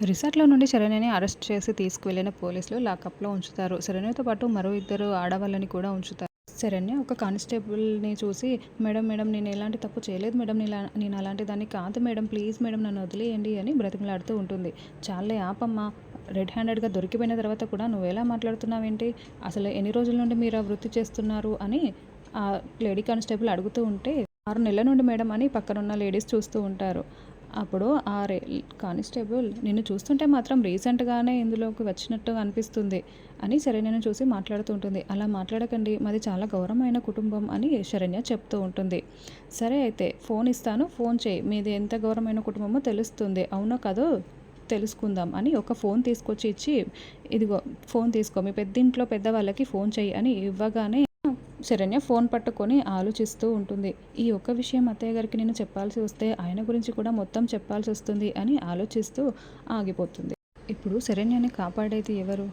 రిసార్ట్లో నుండి శరణ్యని అరెస్ట్ చేసి తీసుకువెళ్ళిన పోలీసులు లాకప్లో ఉంచుతారు. శరణ్యతో పాటు మరో ఇద్దరు ఆడవాళ్ళని కూడా ఉంచుతారు. శరణ్య ఒక కానిస్టేబుల్ని చూసి మేడం మేడం నేను ఎలాంటి తప్పు చేయలేదు మేడం. నేను అలాంటి దాన్ని కాదు మేడం. ప్లీజ్ మేడం నన్ను వదిలేయండి అని బ్రతిమలాడుతూ ఉంటుంది. చాలే ఆపమ్మా. రెడ్ హ్యాండెడ్గా దొరికిపోయిన తర్వాత కూడా నువ్వు ఎలా మాట్లాడుతున్నావేంటి? అసలు ఎన్ని రోజుల నుండి మీరు ఆ వృత్తి చేస్తున్నారు? అని ఆ లేడీ కానిస్టేబుల్ అడుగుతూ ఉంటే ఆరు నెలల నుండి మేడం అని పక్కనున్న లేడీస్ చూస్తూ ఉంటారు. అప్పుడు ఆ రే కానిస్టేబుల్ నిన్ను చూస్తుంటే మాత్రం రీసెంట్గానే ఇందులోకి వచ్చినట్టు అనిపిస్తుంది అని శరణ్యను చూసి మాట్లాడుతూ ఉంటుంది. అలా మాట్లాడకండి మాది చాలా గౌరవమైన కుటుంబం అని శరణ్య చెప్తూ ఉంటుంది. సరే అయితే ఫోన్ ఇస్తాను ఫోన్ చేయి మీది ఎంత గౌరవమైన కుటుంబమో తెలుస్తుంది. అవునో కదో తెలుసుకుందాం అని ఒక ఫోన్ తీసుకొచ్చి ఇచ్చి ఇదిగో ఫోన్ తీసుకో మీ పెద్దింట్లో పెద్దవాళ్ళకి ఫోన్ చెయ్యి అని ఇవ్వగానే శరణ్య ఫోన్ పట్టుకొని ఆలోచిస్తూ ఉంటుంది. ఈ ఒక్క విషయం అత్తయ్య గారికి నేను చెప్పాల్సి వస్తే ఆయన గురించి కూడా మొత్తం చెప్పాల్సి వస్తుంది అని ఆలోచిస్తూ ఆగిపోతుంది. ఇప్పుడు శరణ్యని కాపాడేది ఎవరు?